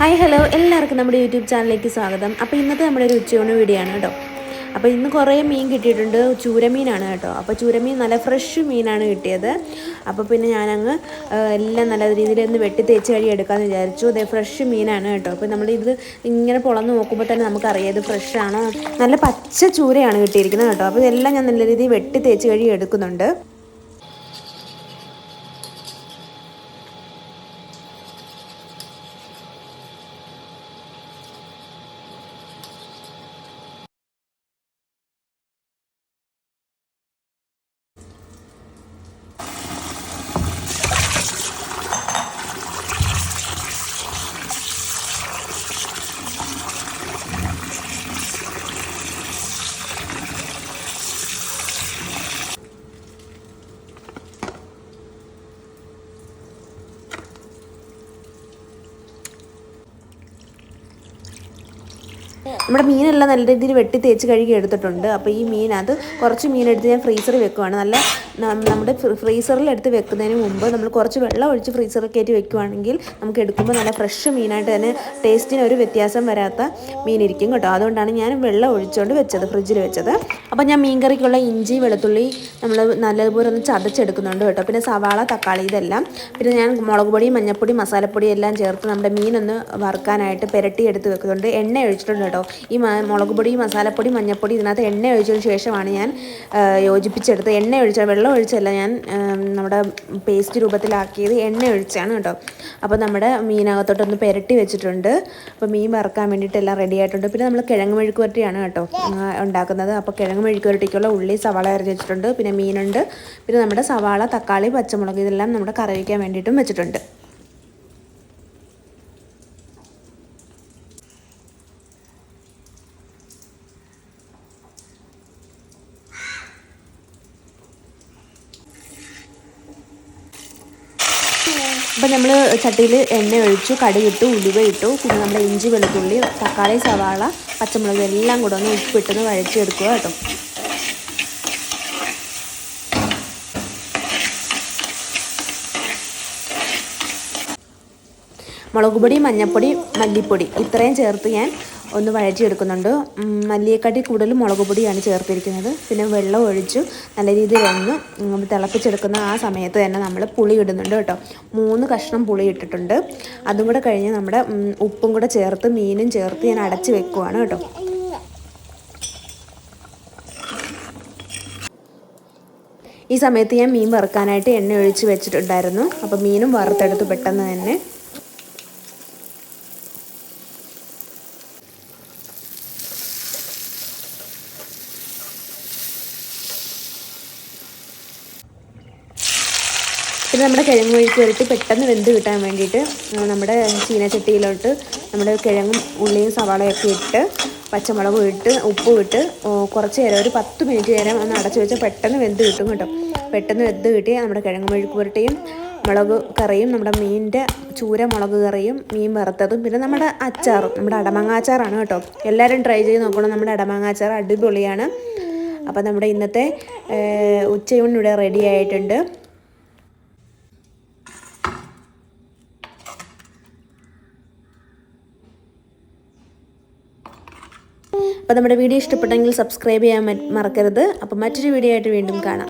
Hi hello എല്ലാവർക്കും നമ്മുടെ YouTube ചാനലിലേക്ക് സ്വാഗതം. അപ്പോൾ ഇന്നത്തെ നമ്മുടെ ഒരു ഉച്ചയൂണ് വീഡിയോ ആണ് കേട്ടോ. അപ്പോൾ ഇന്ന് കുറേ മീൻ കിട്ടിയിട്ടുണ്ട്. ചൂരമീനാണ് കേട്ടോ. അപ്പോൾ ചൂരമീൻ നല്ല ഫ്രഷ് മീനാണ് കിട്ടിയത്. അപ്പോൾ പിന്നെ ഞാനങ്ങ് എല്ലാം നല്ല രീതിയിൽ ഒന്ന് വെട്ടി തേച്ച് കഴുകി എടുക്കാമെന്ന് വിചാരിച്ചു. അതേ ഫ്രഷ് മീനാണ് കേട്ടോ. അപ്പോൾ നമ്മൾ ഇത് ഇങ്ങനെ പൊളന്ന് നോക്കുമ്പോൾ തന്നെ നമുക്കറിയാം ഇത് ഫ്രഷാണ് നല്ല പച്ച ചൂരയാണ് കിട്ടിയിരിക്കുന്നത് കേട്ടോ. അപ്പോൾ ഇതെല്ലാം ഞാൻ നല്ല രീതിയിൽ വെട്ടി തേച്ച് കഴുകി എടുക്കുന്നുണ്ട്. നമ്മുടെ മീനെല്ലാം നല്ല രീതിയിൽ വെട്ടി തേച്ച് കഴുകി എടുത്തിട്ടുണ്ട്. അപ്പോൾ ഈ മീനകത്ത് കുറച്ച് മീനെടുത്ത് ഞാൻ ഫ്രീസറിൽ വെക്കുവാണ്. നല്ല നമ്മുടെ ഫ്രീസറിൽ എടുത്ത് വെക്കുന്നതിന് മുമ്പ് നമ്മൾ കുറച്ച് വെള്ളം ഒഴിച്ച് ഫ്രീസറിൽ കയറ്റി വെക്കുവാണെങ്കിൽ നമുക്ക് എടുക്കുമ്പോൾ നല്ല ഫ്രഷ് മീനായിട്ട് തന്നെ ടേസ്റ്റിന് ഒരു വ്യത്യാസം വരാത്ത മീനിരിക്കും കേട്ടോ. അതുകൊണ്ടാണ് ഞാൻ വെള്ളം ഒഴിച്ചുകൊണ്ട് വെച്ചത് ഫ്രിഡ്ജിൽ വെച്ചത്. അപ്പോൾ ഞാൻ മീൻ കറിക്കുള്ള ഇഞ്ചി വെളുത്തുള്ളി നമ്മൾ നല്ലതുപോലെ ഒന്ന് ചതച്ചെടുക്കുന്നുണ്ട് കേട്ടോ. പിന്നെ സവാള തക്കാളി ഇതെല്ലാം. പിന്നെ ഞാൻ മുളക് പൊടി മഞ്ഞൾപ്പൊടി മസാലപ്പൊടി എല്ലാം ചേർത്ത് നമ്മുടെ മീനൊന്ന് വറുക്കാനായിട്ട് പുരട്ടി എടുത്ത് വെക്കുന്നുണ്ട്. എണ്ണ ഒഴിച്ചിട്ടുണ്ട് കേട്ടോ. ഈ മ- മുളക് പൊടി മസാലപ്പൊടി മഞ്ഞൾപ്പൊടി ഇതിനകത്ത് എണ്ണ ഒഴിച്ചതിന് ശേഷമാണ് ഞാൻ യോജിപ്പിച്ചെടുത്തത്. യോജിപ്പിച്ചെടുത്ത് എണ്ണ ഒഴിച്ച വെള്ളം ഒഴിച്ചല്ല ഞാൻ നമ്മുടെ പേസ്റ്റ് രൂപത്തിലാക്കിയത് എണ്ണ ഒഴിച്ചാണ് കേട്ടോ. അപ്പോൾ നമ്മുടെ മീനകത്തോട്ടൊന്ന് പുരട്ടി വെച്ചിട്ടുണ്ട്. അപ്പോൾ മീൻ വറുക്കാൻ വേണ്ടിയിട്ട് എല്ലാം റെഡി ആയിട്ടുണ്ട്. പിന്നെ നമ്മൾ കിഴങ്ങ് മെഴുക്ക് പുരട്ടിയാണ് കേട്ടോ ഉണ്ടാക്കുന്നത്. അപ്പോൾ കിഴങ്ങ് മെഴുക്ക് പുരട്ടിക്കുള്ള ഉള്ളി സവാള അരഞ്ഞ് വെച്ചിട്ടുണ്ട്. പിന്നെ മീനുണ്ട്. പിന്നെ നമ്മുടെ സവാള തക്കാളി പച്ചമുളക് ഇതെല്ലാം നമ്മുടെ കറി വയ്ക്കാൻ വേണ്ടിയിട്ടും വെച്ചിട്ടുണ്ട്. അപ്പം നമ്മൾ ചട്ടിയിൽ എണ്ണ ഒഴിച്ചു കടുകിട്ടു ഉലുവ ഇട്ടു പിന്നെ നമ്മുടെ ഇഞ്ചി വെളുത്തുള്ളി തക്കാളി സവാള പച്ചമുളക് എല്ലാം കൂടെ ഒന്ന് ഉപ്പിട്ടൊന്ന് വഴച്ചെടുക്കുക കേട്ടോ. മുളക് പൊടി മഞ്ഞൾപ്പൊടി മല്ലിപ്പൊടി ഇത്രയും ചേർത്ത് ഞാൻ ഒന്ന് വഴറ്റിയെടുക്കുന്നുണ്ട്. മല്ലിയെക്കാട്ടി കൂടുതൽ മുളക് പൊടിയാണ് ചേർത്തിരിക്കുന്നത്. പിന്നെ വെള്ളം ഒഴിച്ച് നല്ല രീതിയിൽ ഒന്ന് തിളപ്പിച്ചെടുക്കുന്ന ആ സമയത്ത് തന്നെ നമ്മൾ പുളി ഇടുന്നുണ്ട് കേട്ടോ. മൂന്ന് കഷ്ണം പുളി ഇട്ടിട്ടുണ്ട്. അതും കൂടെ കഴിഞ്ഞ് നമ്മുടെ ഉപ്പും കൂടെ ചേർത്ത് മീനും ചേർത്ത് ഞാൻ അടച്ച് വെക്കുവാണ് കേട്ടോ. ഈ സമയത്ത് ഞാൻ മീൻ വറുക്കാനായിട്ട് എണ്ണ ഒഴിച്ച് വെച്ചിട്ടുണ്ടായിരുന്നു. അപ്പോൾ മീനും വറുത്തെടുത്ത് പെട്ടെന്ന് തന്നെ. പിന്നെ നമ്മുടെ കിഴങ്ങ് ഒഴിച്ച് വരട്ടി പെട്ടെന്ന് വെന്ത് കിട്ടാൻ വേണ്ടിയിട്ട് നമ്മുടെ ചീനച്ചട്ടിയിലോട്ട് നമ്മുടെ കിഴങ്ങും ഉള്ളിയും സവാളയൊക്കെ ഇട്ട് പച്ചമുളകും ഇട്ട് ഉപ്പും ഇട്ട് കുറച്ച് നേരം ഒരു പത്ത് മിനിറ്റ് നേരം ഒന്ന് അടച്ചു വെച്ചാൽ പെട്ടെന്ന് വെന്ത് കിട്ടും കേട്ടോ. പെട്ടെന്ന് വെന്ത് കിട്ടി നമ്മുടെ കിഴങ്ങ് മെഴുക്ക് പുരട്ടിയും മുളക് കറിയും നമ്മുടെ മീനിന്റെ ചൂര മുളക് കറിയും മീൻ വറുത്തതും പിന്നെ നമ്മുടെ അച്ചാറും നമ്മുടെ അടമാങ്ങ അച്ചാറാണ് കേട്ടോ. എല്ലാവരും ട്രൈ ചെയ്ത് നോക്കണം. നമ്മുടെ അടമാങ്ങ അച്ചാർ അടിപൊളിയാണ്. അപ്പോൾ നമ്മുടെ ഇന്നത്തെ ഉച്ചയൂണിവിടെ റെഡി ആയിട്ടുണ്ട്. അപ്പോൾ നമ്മുടെ വീഡിയോ ഇഷ്ടപ്പെട്ടെങ്കിൽ സബ്സ്ക്രൈബ് ചെയ്യാൻ മറക്കരുത്. അപ്പോൾ മറ്റൊരു വീഡിയോ ആയിട്ട് വീണ്ടും കാണാം.